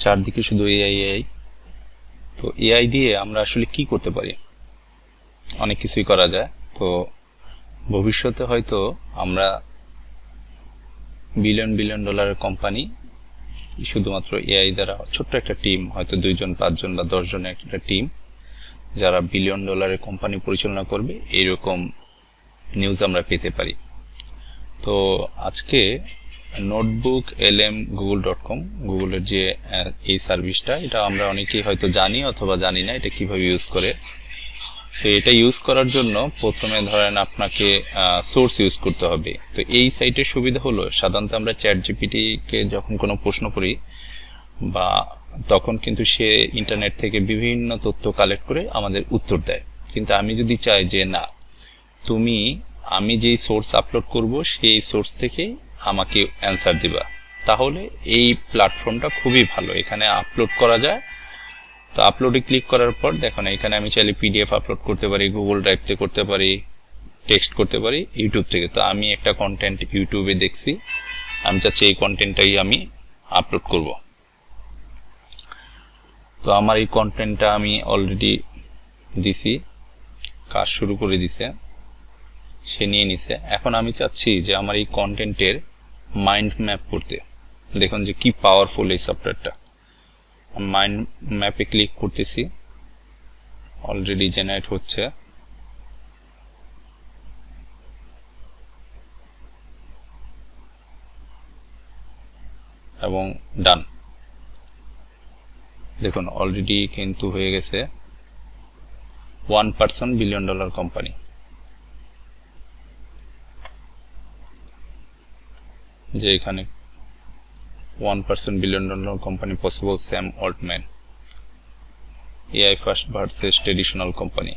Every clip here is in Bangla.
চারদিকে শুধু এআই এআই তো এআই দিয়ে আমরা আসলে কি করতে পারি? অনেক কিছুই করা যায়। তো ভবিষ্যতে হয়তো আমরা বিলিয়ন বিলিয়ন ডলারের কোম্পানি শুধুমাত্র এআই দ্বারা ছোট্ট একটা টিম হয়তো দুইজন, পাঁচজন বা দশজনের একটা টিম যারা বিলিয়ন ডলারের কোম্পানি পরিচালনা করবে এইরকম নিউজ আমরা পেতে পারি। তো আজকে notebook L M Google dot com গুগলের যে এই সার্ভিসটা এটা আমরা অনেকেই হয়তো জানি অথবা জানি না এটা কীভাবে ইউজ করে। তো এটা ইউজ করার জন্য প্রথমে ধরেন আপনাকে সোর্স ইউজ করতে হবে। তো এই সাইটের সুবিধা হলো, সাধারণত আমরা চ্যাট জিপিটিকে যখন কোনো প্রশ্ন করি বা তখন কিন্তু সে ইন্টারনেট থেকে বিভিন্ন তথ্য কালেক্ট করে আমাদের উত্তর দেয়। কিন্তু আমি যদি চাই যে না, তুমি, আমি যেই সোর্স আপলোড করব, সেই সোর্স থেকেই আমাকে অ্যান্সার দিবা। তাহলে এই প্ল্যাটফর্মটা খুবই ভালো। এখানে আপলোড করা যায়। তো আপলোডে ক্লিক করার পর দেখো না এখানে আমি চাইলে পিডিএফ আপলোড করতে পারি গুগল ড্রাইভতে করতে পারি টেক্সট করতে পারি ইউটিউব থেকে। তো আমি একটা কন্টেন্ট ইউটিউবে দেখছি। আমি চাচ্ছি এই কন্টেন্টটাই আমি আপলোড করব। তো আমার এই কন্টেন্টটা আমি অলরেডি দিছি। কাজ শুরু করে দিছে। সে নিয়ে নিছে। এখন আমি চাচ্ছি যে আমার এই কন্টেন্টের মাইন্ড ম্যাপ করতে। দেখুন যে কি পাওয়ারফুল এই সফটওয়্যারটা মাইন্ড ম্যাপে ক্লিক করতেছি। অলরেডি জেনারেট হচ্ছে। এবং ডান দেখুন অলরেডি কিন্তু হয়ে গেছে। One percent billion dollar company যে এখানে one percent billion dollar company possible Sam Altman AI first versus traditional company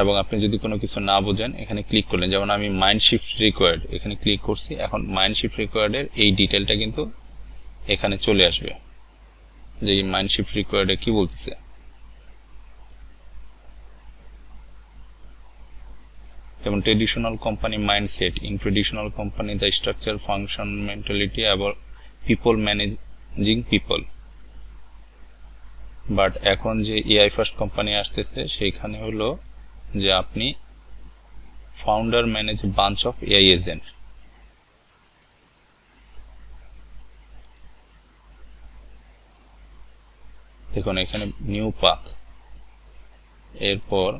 এবং আপনি যদি কোনো কিছু না বোঝেন, এখানে ক্লিক করলেন। যেমন আমি মাইন্ড শিফট রিকোয়ার্ড এখানে ক্লিক করছি। এখন মাইন্ড শিফট রিকোয়ার্ডের এই ডিটেলটা কিন্তু এখানে চলে আসবে। যে মাইন্ড শিফট রিকোয়ার্ডে কি বলতেছে? যেমন traditional company mindset in traditional company the structure function mentality about people managing people but এখন যে এআই ফার্স্ট কোম্পানি আসতেছে, সেইখানে হলো যে আপনি founder manage bunch of AI agent দেখুন, এখানে নিউ পাথ এরপর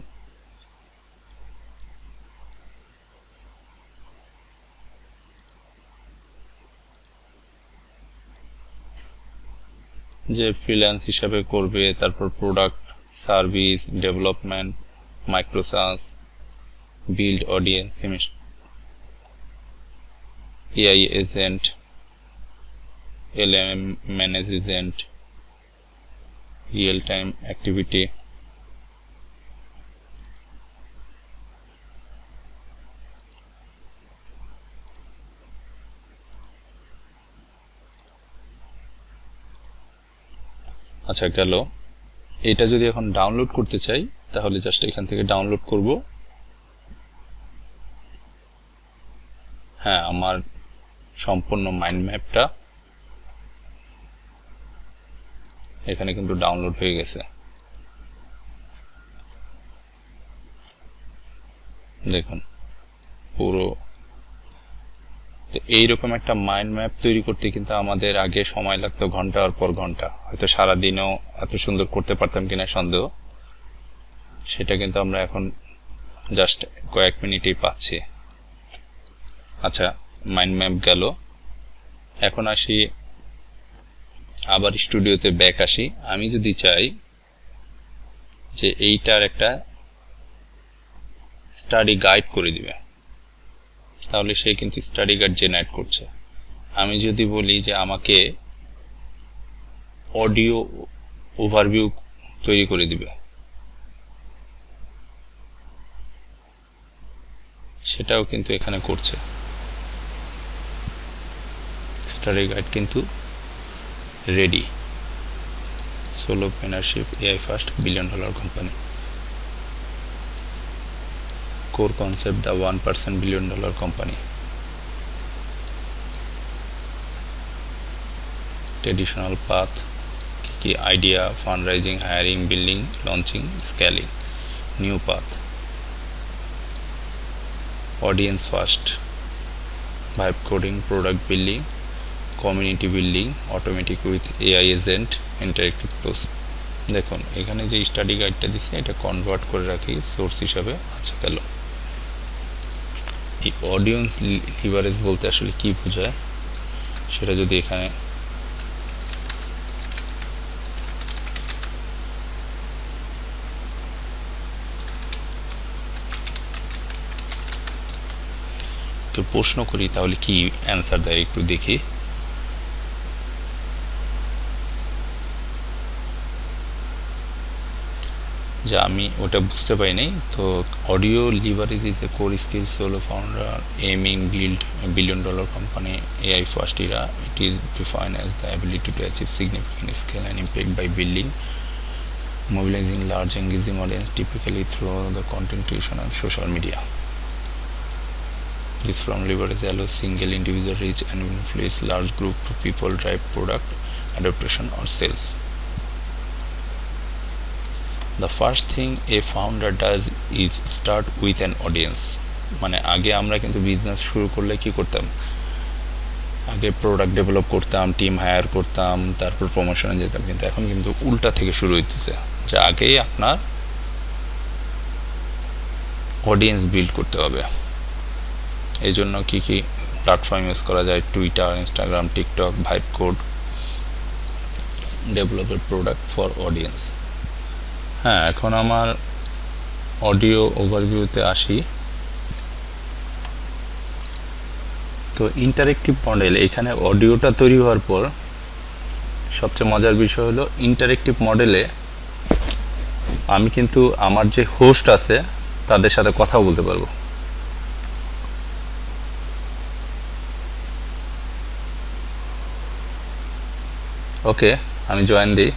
যে ফ্রিল্যান্স হিসাবে করবে, তারপর product service development micro SaaS build audience AI agent L M manage agent real time activity আচ্ছা গেল। এটা যদি এখন ডাউনলোড করতে চাই, তাহলে জাস্ট এখান থেকে ডাউনলোড করব। হ্যাঁ আমার সম্পূর্ণ মাইন্ড ম্যাপটা এখানে কিন্তু ডাউনলোড হয়ে গেছে। দেখুন, পুরো তো এইরকম একটা মাইন্ড ম্যাপ তৈরি করতে কিন্তু আমাদের আগে সময় লাগতো ঘণ্টার পর ঘণ্টা। হয়তো সারাদিনেও এত সুন্দর করতে পারতাম কিনা সন্দেহ। সেটা কিন্তু আমরা এখন জাস্ট কয়েক মিনিটেই পাচ্ছি। আচ্ছা মাইন্ড ম্যাপ গেল। এখন আসি, আবার স্টুডিওতে ব্যাক আসি। আমি যদি চাই যে এইটার একটা স্টাডি গাইড করে দিবে। তাহলে সে কিন্তু স্টাডি গাইড জেনারেট করছে। আমি যদি বলি যে আমাকে অডিও ওভারভিউ তৈরি করে দিবে। সেটাও কিন্তু এখানে করছে। স্টাডি গাইড কিন্তু ready solopreneurship AI first billion dollar company core concept, the 1% billion dollar company. Traditional path কি idea fund raising hiring building launching scaling new path audience first vibe coding product building community building automatic with AI agent interactive দেখুন, এখানে যে স্টাডি গাইডটা দিচ্ছে এটা কনভার্ট করে রাখি সোর্স হিসাবে আচ্ছা গেল। অডিয়েন্স লিভারেজ বলতে আসলে কি বোঝায়, সেটা যদি এখানে প্রশ্ন করি, তাহলে কি অ্যান্সার দেয় একটু দেখি। যা আমি ওটা বুঝতে পারি নাই। তো audio leverage is a core skill solo founder aiming build billion dollar company AI first era it is define as the ability to achieve significant scale and impact by building mobilizing large engaging audience typically through the content tuition and social media this from leverage allow single individual reach and influence large group to people drive product adaptation or sales The first thing a founder does is start with an audience মানে আগে আমরা কিন্তু বিজনেস শুরু করলে কি করতাম? আগে প্রোডাক্ট ডেভেলপ করতাম টিম হায়ার করতাম, তারপর প্রমোশনে যেতাম। কিন্তু এখন কিন্তু উল্টা থেকে শুরু হইতেছে। যে আগেই আপনার অডিয়েন্স বিল্ড করতে হবে। এই জন্য কী কী প্ল্যাটফর্ম ইউজ করা যায়? Twitter Instagram TikTok vibe code ডেভেলপের product for audience হ্যাঁ এখন আমার অডিও ওভারভিউতে আসি। তো ইন্টারেক্টিভ মডেল এখানে অডিওটা তৈরি হওয়ার পর সবচেয়ে মজার বিষয় হলো ইন্টারেক্টিভ মডেলে আমি কিন্তু আমার যে হোস্ট আছে, তাদের সাথে কথাও বলতে পারব। ওকে আমি জয়েন দিই।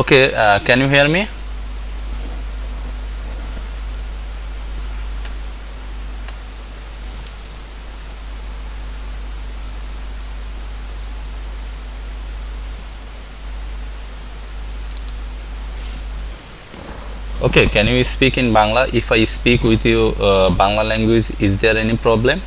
ওকে can you hear me? Okay, can you speak in Bangla? If I speak with you uh, Bangla language, is there any problem?